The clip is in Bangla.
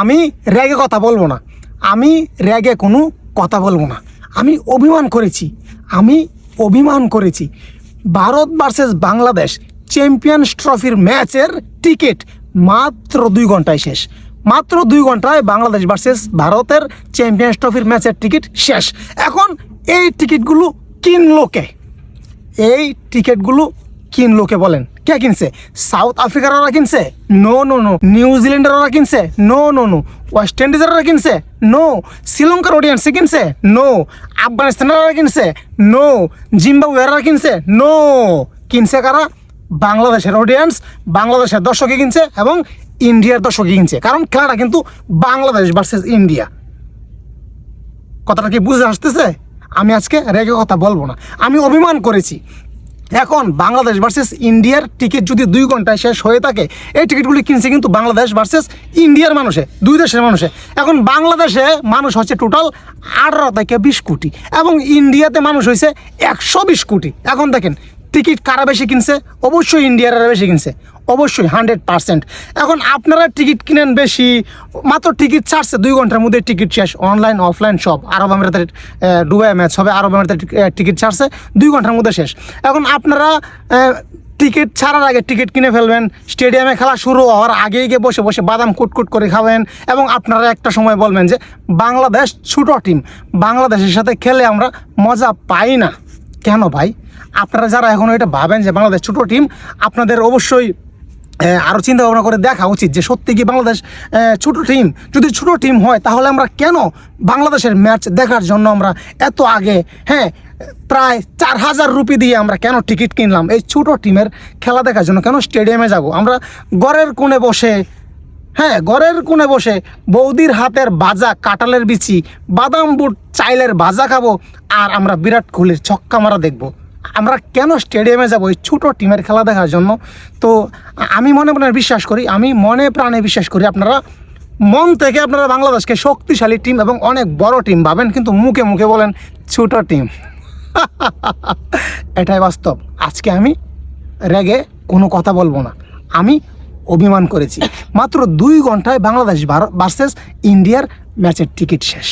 আমি র্যাগে কথা বলব না। আমি র্যাগে কোনো কথা বলব না। আমি অভিমান করেছি। আমি অভিমান করেছি। ভারত ভার্সেস বাংলাদেশ চ্যাম্পিয়ন্স ট্রফির ম্যাচের টিকিট মাত্র দুই ঘন্টায় শেষ। মাত্র দুই ঘন্টায় বাংলাদেশ ভার্সেস ভারতের চ্যাম্পিয়ন্স ট্রফির ম্যাচের টিকিট শেষ। এখন এই টিকিটগুলো কিনলো কে? এই টিকিটগুলো কিনলো কে বলেন? কে কিনছে? সাউথ আফ্রিকার ওরা কিনছে? No no no. নিউজিল্যান্ডের ওরা কিনছে? No no no. ওয়েস্ট ইন্ডিজের কিনছে? নো। শ্রীলঙ্কার অডিয়েন্সে কিনছে? নো। আফগানিস্তানের ওরা কিনছে? নো। জিম্বাবুয়ের কিনছে? নো। কিনছে কারা? বাংলাদেশের অডিয়েন্স বাংলাদেশের দর্শকে কিনছে এবং ইন্ডিয়ার দর্শকে কিনছে। কারণ খেলাটা কিন্তু বাংলাদেশ ভার্সেস ইন্ডিয়া। কথাটা কি বুঝে আসতেছে? আমি আজকে রেগে কথা বলব না। আমি অভিমান করেছি। এখন বাংলাদেশ ভার্সেস ইন্ডিয়ার টিকিট যদি দুই ঘন্টায় শেষ হয়ে থাকে, এই টিকিটগুলি কিনছে কিন্তু বাংলাদেশ ভার্সেস ইন্ডিয়ার মানুষে, দুই দেশের মানুষে। এখন বাংলাদেশে মানুষ হচ্ছে টোটাল আঠারো থেকে বিশ কোটি এবং ইন্ডিয়াতে মানুষ হয়েছে একশো বিশ কোটি। এখন দেখেন টিকিট কারা বেশি কিনছে? অবশ্যই ইন্ডিয়ারা বেশি কিনছে। অবশ্যই হান্ড্রেড পার্সেন্ট। এখন আপনারা টিকিট কিনেন বেশি, মাত্র টিকিট ছাড়ছে দুই ঘণ্টার মধ্যে টিকিট শেষ, অনলাইন, অফলাইন সব। আরব আমিরাতের দুবাই ম্যাচ হবে, আরব আমিরাতের টিকিট ছাড়ছে দুই ঘণ্টার মধ্যে শেষ। এখন আপনারা টিকিট ছাড়ার আগে টিকিট কিনে ফেলবেন, স্টেডিয়ামে খেলা শুরু হওয়ার আগেই গিয়ে বসে বসে বাদাম কুটকুট করে খাবেন এবং আপনারা একটা সময় বলবেন যে বাংলাদেশ ছোটো টিম, বাংলাদেশের সাথে খেলে আমরা মজা পাই না। কেন ভাই? আপনারা যারা এখন এটা ভাবেন যে বাংলাদেশ ছোটো টিম, আপনাদের অবশ্যই আরও চিন্তা ভাবনা করে দেখা উচিত যে সত্যি কি বাংলাদেশ ছোট টিম যদি ছোট টিম হয়, তাহলে আমরা কেন বাংলাদেশের ম্যাচ দেখার জন্য আমরা এত আগে হ্যাঁ প্রায় চার হাজার রুপি দিয়ে আমরা কেন টিকিট কিনলাম? এই ছোট টিমের খেলা দেখার জন্য কেন স্টেডিয়ামে যাব? আমরা ঘরের কোণে বসে হ্যাঁ ঘরের কোণে বসে বৌদির হাতের বাজা কাঁঠালের বিচি, বাদাম বুট, চাইলের ভাজা খাব, আর আমরা বিরাট কোহলির ছক্কা মারা দেখব। আমরা কেন স্টেডিয়ামে যাব এই ছোটো টিমের খেলা দেখার জন্য? তো আমি মনে মনে বিশ্বাস করি, আমি মনে প্রাণে বিশ্বাস করি আপনারা মন থেকে আপনারা বাংলাদেশকে শক্তিশালী টিম এবং অনেক বড় টিম ভাবেন কিন্তু মুখে মুখে বলেন ছোটো টিম। এটাই বাস্তব। আজকে আমি রেগে কোনো কথা বলব না। আমি অভিমান করেছি। মাত্র দুই ঘন্টায় বাংলাদেশ ভারত ভার্সেস ইন্ডিয়ার ম্যাচের টিকিট শেষ।